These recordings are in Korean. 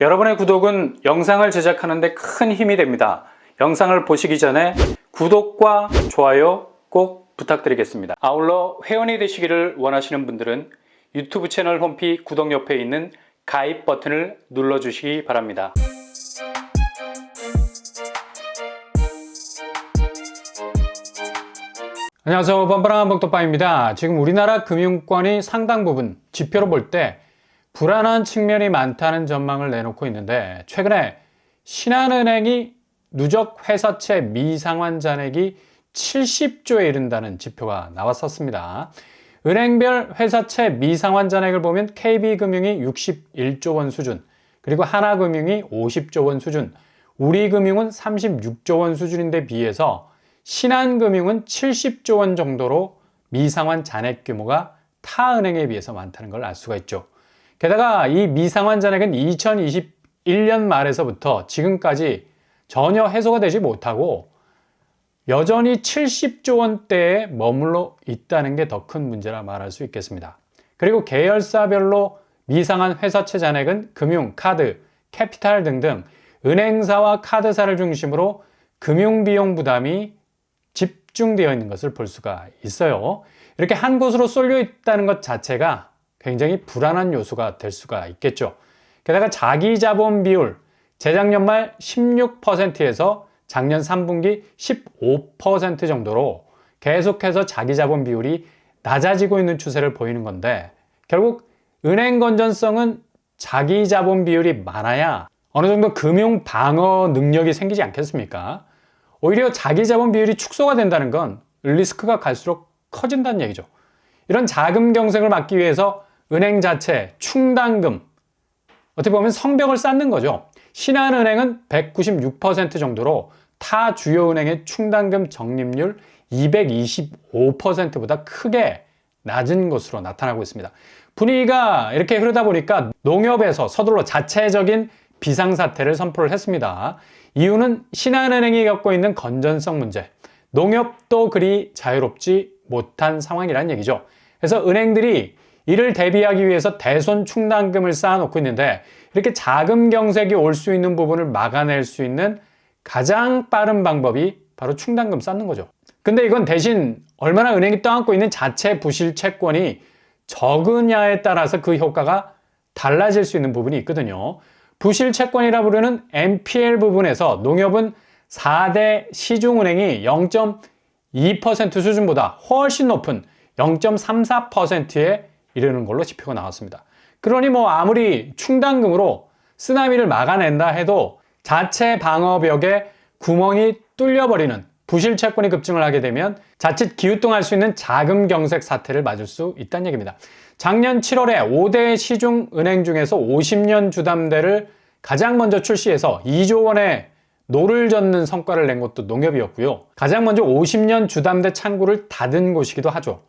여러분의 구독은 영상을 제작하는 데 큰 힘이 됩니다. 영상을 보시기 전에 구독과 좋아요 꼭 부탁드리겠습니다. 아울러 회원이 되시기를 원하시는 분들은 유튜브 채널 홈피 구독 옆에 있는 가입 버튼을 눌러주시기 바랍니다. 안녕하세요. 뻔뻔한 봉떡방입니다. 지금 우리나라 금융권이 상당 부분 지표로 볼때 불안한 측면이 많다는 전망을 내놓고 있는데 최근에 신한은행이 누적 회사채 미상환 잔액이 70조에 이른다는 지표가 나왔었습니다. 은행별 회사채 미상환 잔액을 보면 KB금융이 61조 원 수준, 그리고 하나금융이 50조 원 수준, 우리금융은 36조 원 수준인데 비해서 신한금융은 70조 원 정도로 미상환 잔액 규모가 타 은행에 비해서 많다는 걸 알 수가 있죠. 게다가 이 미상환 잔액은 2021년 말에서부터 지금까지 전혀 해소가 되지 못하고 여전히 70조 원대에 머물러 있다는 게 더 큰 문제라 말할 수 있겠습니다. 그리고 계열사별로 미상한 회사채 잔액은 금융, 카드, 캐피탈 등등 은행사와 카드사를 중심으로 금융비용 부담이 집중되어 있는 것을 볼 수가 있어요. 이렇게 한 곳으로 쏠려 있다는 것 자체가 굉장히 불안한 요소가 될 수가 있겠죠. 게다가 자기 자본 비율 재작년 말 16%에서 작년 3분기 15% 정도로 계속해서 자기 자본 비율이 낮아지고 있는 추세를 보이는 건데 결국 은행 건전성은 자기 자본 비율이 많아야 어느 정도 금융 방어 능력이 생기지 않겠습니까? 오히려 자기 자본 비율이 축소가 된다는 건 리스크가 갈수록 커진다는 얘기죠. 이런 자금 경색을 막기 위해서 은행 자체 충당금 어떻게 보면 성벽을 쌓는 거죠. 신한은행은 196% 정도로 타 주요 은행의 충당금 적립률 225%보다 크게 낮은 것으로 나타나고 있습니다. 분위기가 이렇게 흐르다 보니까 농협에서 서둘러 자체적인 비상사태를 선포를 했습니다. 이유는 신한은행이 겪고 있는 건전성 문제, 농협도 그리 자유롭지 못한 상황이라는 얘기죠. 그래서 은행들이 이를 대비하기 위해서 대손 충당금을 쌓아놓고 있는데 이렇게 자금 경색이 올 수 있는 부분을 막아낼 수 있는 가장 빠른 방법이 바로 충당금 쌓는 거죠. 근데 이건 대신 얼마나 은행이 떠안고 있는 자체 부실 채권이 적으냐에 따라서 그 효과가 달라질 수 있는 부분이 있거든요. 부실 채권이라 부르는 NPL 부분에서 농협은 4대 시중은행이 0.2% 수준보다 훨씬 높은 0.34%에 이르는 걸로 지표가 나왔습니다. 그러니 뭐 아무리 충당금으로 쓰나미를 막아낸다 해도 자체 방어벽에 구멍이 뚫려버리는 부실 채권이 급증을 하게 되면 자칫 기우뚱할 수 있는 자금 경색 사태를 맞을 수 있다는 얘기입니다. 작년 7월에 5대 시중 은행 중에서 50년 주담대를 가장 먼저 출시해서 2조 원의 노를 젓는 성과를 낸 것도 농협이었고요. 가장 먼저 50년 주담대 창구를 닫은 곳이기도 하죠.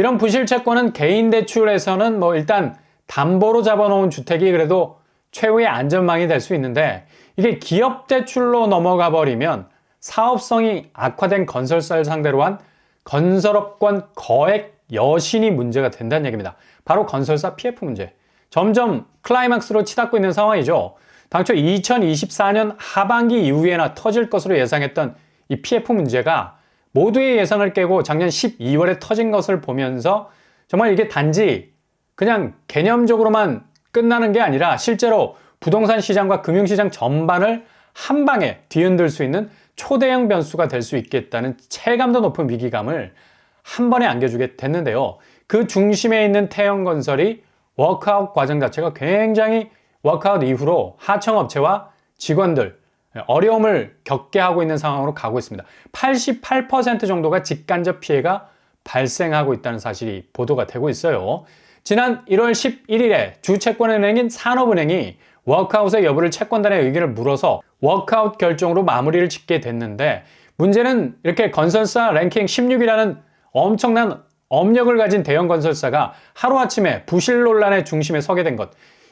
이런 부실 채권은 개인 대출에서는 뭐 일단 담보로 잡아놓은 주택이 그래도 최후의 안전망이 될 수 있는데 이게 기업 대출로 넘어가 버리면 사업성이 악화된 건설사를 상대로 한 건설업권 거액 여신이 문제가 된다는 얘기입니다. 바로 건설사 PF 문제. 점점 클라이막스로 치닫고 있는 상황이죠. 당초 2024년 하반기 이후에나 터질 것으로 예상했던 이 PF 문제가 모두의 예상을 깨고 작년 12월에 터진 것을 보면서 정말 이게 단지 그냥 개념적으로만 끝나는 게 아니라 실제로 부동산 시장과 금융시장 전반을 한 방에 뒤흔들 수 있는 초대형 변수가 될 수 있겠다는 체감도 높은 위기감을 한 번에 안겨주게 됐는데요. 그 중심에 있는 태형건설이 워크아웃 과정 자체가 굉장히 워크아웃 이후로 하청업체와 직원들 어려움을 겪게 하고 있는 상황으로 가고 있습니다. 88% 정도가 직간접 피해가 발생하고 있다는 사실이 보도가 되고 있어요. 지난 1월 11일에 주채권은행인 산업은행이 워크아웃의 여부를 채권단의 의견을 물어서 워크아웃 결정으로 마무리를 짓게 됐는데 문제는 이렇게 건설사 랭킹 16이라는 엄청난 업력을 가진 대형 건설사가 하루아침에 부실 논란의 중심에 서게 된 것.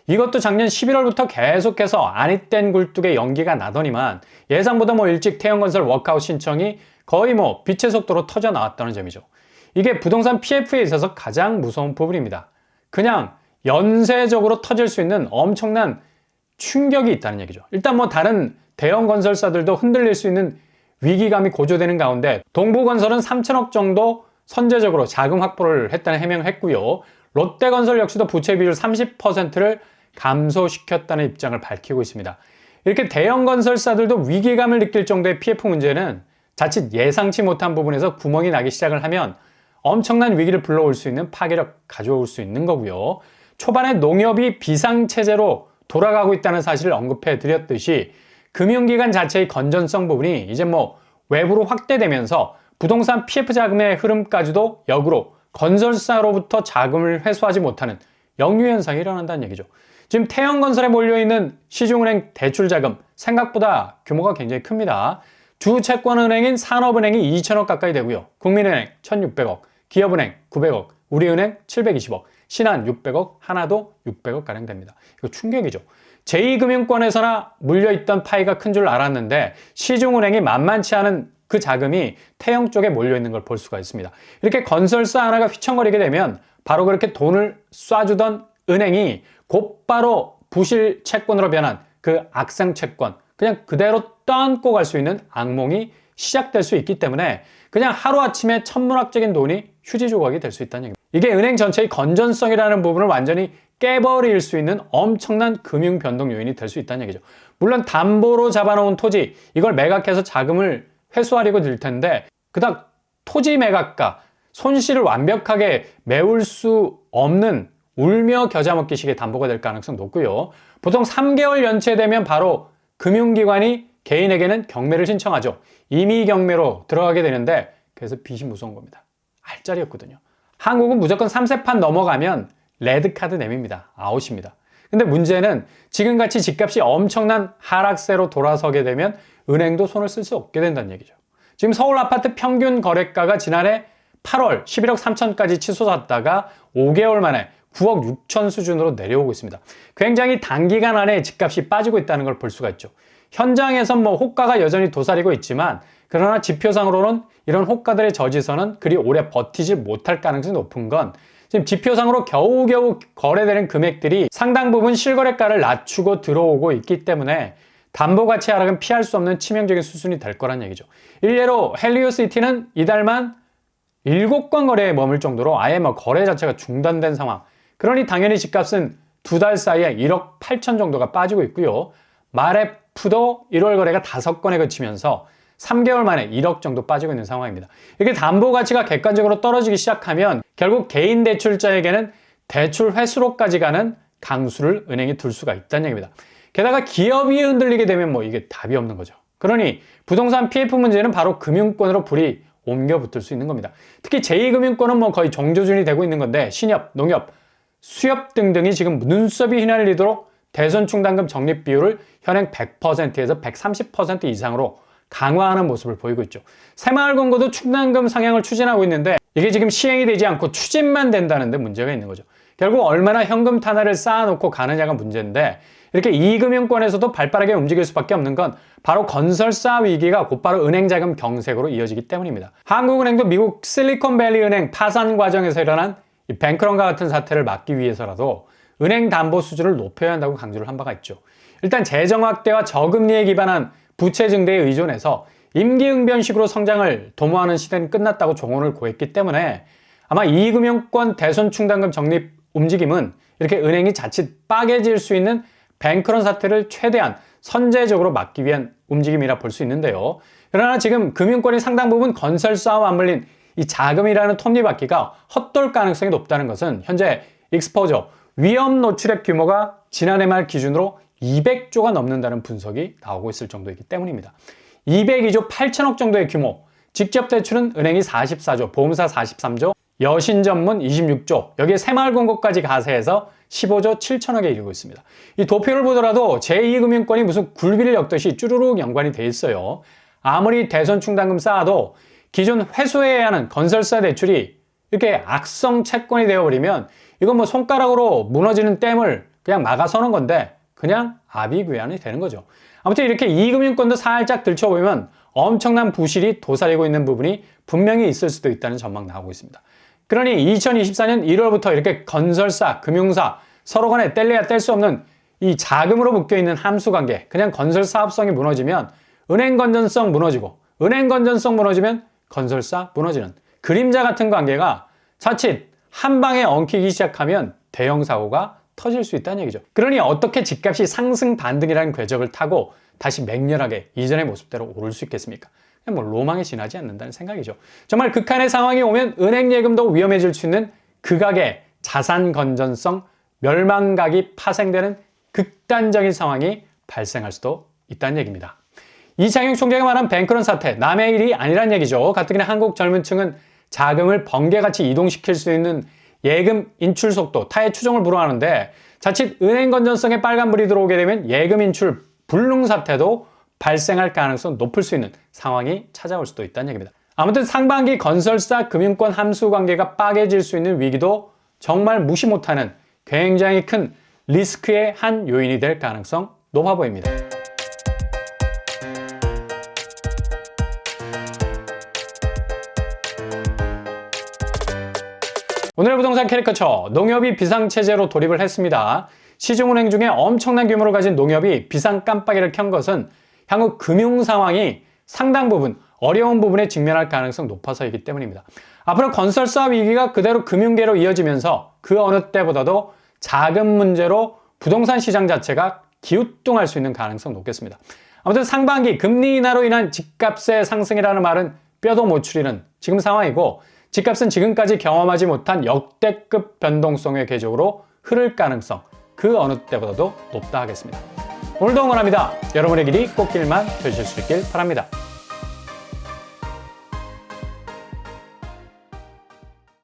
이것도 작년 11월부터 계속해서 아니땐 굴뚝에 연기가 나더니만 예상보다 뭐 일찍 태형건설 워크아웃 신청이 거의 뭐 빛의 속도로 터져 나왔다는 점이죠. 이게 부동산 PF에 있어서 가장 무서운 부분입니다. 그냥 연쇄적으로 터질 수 있는 엄청난 충격이 있다는 얘기죠. 일단 뭐 다른 대형 건설사들도 흔들릴 수 있는 위기감이 고조되는 가운데 동부건설은 3천억 정도 선제적으로 자금 확보를 했다는 해명을 했고요. 롯데건설 역시도 부채 비율 30%를 감소시켰다는 입장을 밝히고 있습니다. 이렇게 대형 건설사들도 위기감을 느낄 정도의 PF 문제는 자칫 예상치 못한 부분에서 구멍이 나기 시작을 하면 엄청난 위기를 불러올 수 있는 파괴력 가져올 수 있는 거고요. 초반에 농협이 비상체제로 돌아가고 있다는 사실을 언급해 드렸듯이 금융기관 자체의 건전성 부분이 이제 뭐 외부로 확대되면서 부동산 PF 자금의 흐름까지도 역으로 건설사로부터 자금을 회수하지 못하는 역류 현상이 일어난다는 얘기죠. 지금 태형건설에 몰려있는 시중은행 대출자금 생각보다 규모가 굉장히 큽니다. 주 채권은행인 산업은행이 2천억 가까이 되고요. 국민은행 1,600억, 기업은행 900억, 우리은행 720억, 신한 600억, 하나도 600억 가량 됩니다. 이거 충격이죠. 제2금융권에서나 물려있던 파이가 큰 줄 알았는데 시중은행이 만만치 않은 그 자금이 태형 쪽에 몰려있는 걸 볼 수가 있습니다. 이렇게 건설사 하나가 휘청거리게 되면 바로 그렇게 돈을 쏴주던 은행이 곧바로 부실 채권으로 변한 그 악성 채권 그냥 그대로 떠안고 갈 수 있는 악몽이 시작될 수 있기 때문에 그냥 하루아침에 천문학적인 돈이 휴지 조각이 될 수 있다는 얘기입니다. 이게 은행 전체의 건전성이라는 부분을 완전히 깨버릴 수 있는 엄청난 금융 변동 요인이 될 수 있다는 얘기죠. 물론 담보로 잡아놓은 토지 이걸 매각해서 자금을 회수하려고 들 텐데 그닥 토지 매각가 손실을 완벽하게 메울 수 없는 울며 겨자 먹기식의 담보가 될 가능성 높고요. 보통 3개월 연체되면 바로 금융기관이 개인에게는 경매를 신청하죠. 임의 경매로 들어가게 되는데 그래서 빚이 무서운 겁니다. 알짜리였거든요. 한국은 무조건 3세판 넘어가면 레드카드 내밉니다. 아웃입니다. 근데 문제는 지금같이 집값이 엄청난 하락세로 돌아서게 되면 은행도 손을 쓸 수 없게 된다는 얘기죠. 지금 서울 아파트 평균 거래가가 지난해 8월 11억 3천까지 치솟았다가 5개월 만에 9억 6천 수준으로 내려오고 있습니다. 굉장히 단기간 안에 집값이 빠지고 있다는 걸 볼 수가 있죠. 현장에선 뭐 호가가 여전히 도사리고 있지만 그러나 지표상으로는 이런 호가들의 저지선은 그리 오래 버티지 못할 가능성이 높은 건 지금 지표상으로 겨우겨우 거래되는 금액들이 상당 부분 실거래가를 낮추고 들어오고 있기 때문에 담보 가치 하락은 피할 수 없는 치명적인 수순이 될 거란 얘기죠. 일례로 헬리오시티는 이달만 7건 거래에 머물 정도로 아예 뭐 거래 자체가 중단된 상황. 그러니 당연히 집값은 두 달 사이에 1억 8천 정도가 빠지고 있고요. 마레프도 1월 거래가 5건에 그치면서 3개월 만에 1억 정도 빠지고 있는 상황입니다. 이게 담보 가치가 객관적으로 떨어지기 시작하면 결국 개인 대출자에게는 대출 회수로까지 가는 강수를 은행이 둘 수가 있다는 얘기입니다. 게다가 기업이 흔들리게 되면 뭐 이게 답이 없는 거죠. 그러니 부동산 PF 문제는 바로 금융권으로 불이 옮겨 붙을 수 있는 겁니다. 특히 제2금융권은 뭐 거의 정조준이 되고 있는 건데 신협, 농협, 수협 등등이 지금 눈썹이 휘날리도록 대선 충당금 적립 비율을 현행 100%에서 130% 이상으로 강화하는 모습을 보이고 있죠. 새마을금고도 충당금 상향을 추진하고 있는데 이게 지금 시행이 되지 않고 추진만 된다는데 문제가 있는 거죠. 결국 얼마나 현금 탄화를 쌓아놓고 가느냐가 문제인데 이렇게 이금융권에서도 발빠르게 움직일 수밖에 없는 건 바로 건설사 위기가 곧바로 은행 자금 경색으로 이어지기 때문입니다. 한국은행도 미국 실리콘밸리 은행 파산 과정에서 일어난 이 뱅크런과 같은 사태를 막기 위해서라도 은행 담보 수준을 높여야 한다고 강조를 한 바가 있죠. 일단 재정 확대와 저금리에 기반한 부채 증대에 의존해서 임기응변식으로 성장을 도모하는 시대는 끝났다고 종언을 고했기 때문에 아마 이금융권 대손 충당금 적립 움직임은 이렇게 은행이 자칫 빠개질 수 있는 뱅크런 사태를 최대한 선제적으로 막기 위한 움직임이라 볼 수 있는데요. 그러나 지금 금융권이 상당 부분 건설사와 맞물린 이 자금이라는 톱니바퀴가 헛돌 가능성이 높다는 것은 현재 익스포저 위험 노출액 규모가 지난해 말 기준으로 200조가 넘는다는 분석이 나오고 있을 정도이기 때문입니다. 202조 8천억 정도의 규모, 직접 대출은 은행이 44조, 보험사 43조, 여신 전문 26조, 여기에 새마을금고까지 가세해서 15조 7천억에 이르고 있습니다. 이 도표를 보더라도 제2금융권이 무슨 굴비를 엮듯이 쭈루룩 연관이 돼 있어요. 아무리 대선 충당금 쌓아도 기존 회수해야 하는 건설사 대출이 이렇게 악성 채권이 되어버리면 이건 뭐 손가락으로 무너지는 댐을 그냥 막아서는 건데 그냥 아비규환이 되는 거죠. 아무튼 이렇게 이금융권도 살짝 들춰보면 엄청난 부실이 도사리고 있는 부분이 분명히 있을 수도 있다는 전망 나오고 있습니다. 그러니 2024년 1월부터 이렇게 건설사, 금융사 서로 간에 뗄래야 뗄 수 없는 이 자금으로 묶여 있는 함수 관계, 그냥 건설 사업성이 무너지면 은행 건전성 무너지고 은행 건전성 무너지면 건설사 무너지는 그림자 같은 관계가 자칫 한 방에 엉키기 시작하면 대형 사고가 터질 수 있다는 얘기죠. 그러니 어떻게 집값이 상승 반등이라는 궤적을 타고 다시 맹렬하게 이전의 모습대로 오를 수 있겠습니까? 그냥 뭐 로망에 지나지 않는다는 생각이죠. 정말 극한의 상황이 오면 은행 예금도 위험해질 수 있는 극악의 자산 건전성 멸망각이 파생되는 극단적인 상황이 발생할 수도 있다는 얘기입니다. 이창용 총재가 말한 뱅크런 사태, 남의 일이 아니란 얘기죠. 가뜩이나 한국 젊은 층은 자금을 번개같이 이동시킬 수 있는 예금 인출 속도, 타의 추종을 불허하는데 자칫 은행 건전성에 빨간불이 들어오게 되면 예금 인출 불능 사태도 발생할 가능성 높을 수 있는 상황이 찾아올 수도 있다는 얘기입니다. 아무튼 상반기 건설사 금융권 함수 관계가 빠개질 수 있는 위기도 정말 무시 못하는 굉장히 큰 리스크의 한 요인이 될 가능성 높아 보입니다. 오늘의 부동산 캐리커처 농협이 비상체제로 돌입을 했습니다. 시중은행 중에 엄청난 규모를 가진 농협이 비상 깜빡이를 켠 것은 향후 금융 상황이 상당 부분 어려운 부분에 직면할 가능성 높아서이기 때문입니다. 앞으로 건설사 위기가 그대로 금융계로 이어지면서 그 어느 때보다도 자금 문제로 부동산 시장 자체가 기우뚱할 수 있는 가능성 높겠습니다. 아무튼 상반기 금리 인하로 인한 집값의 상승이라는 말은 뼈도 못 추리는 지금 상황이고 집값은 지금까지 경험하지 못한 역대급 변동성의 궤적으로 흐를 가능성 그 어느 때보다도 높다 하겠습니다. 오늘도 응원합니다. 여러분의 길이 꽃길만 되실 수 있길 바랍니다.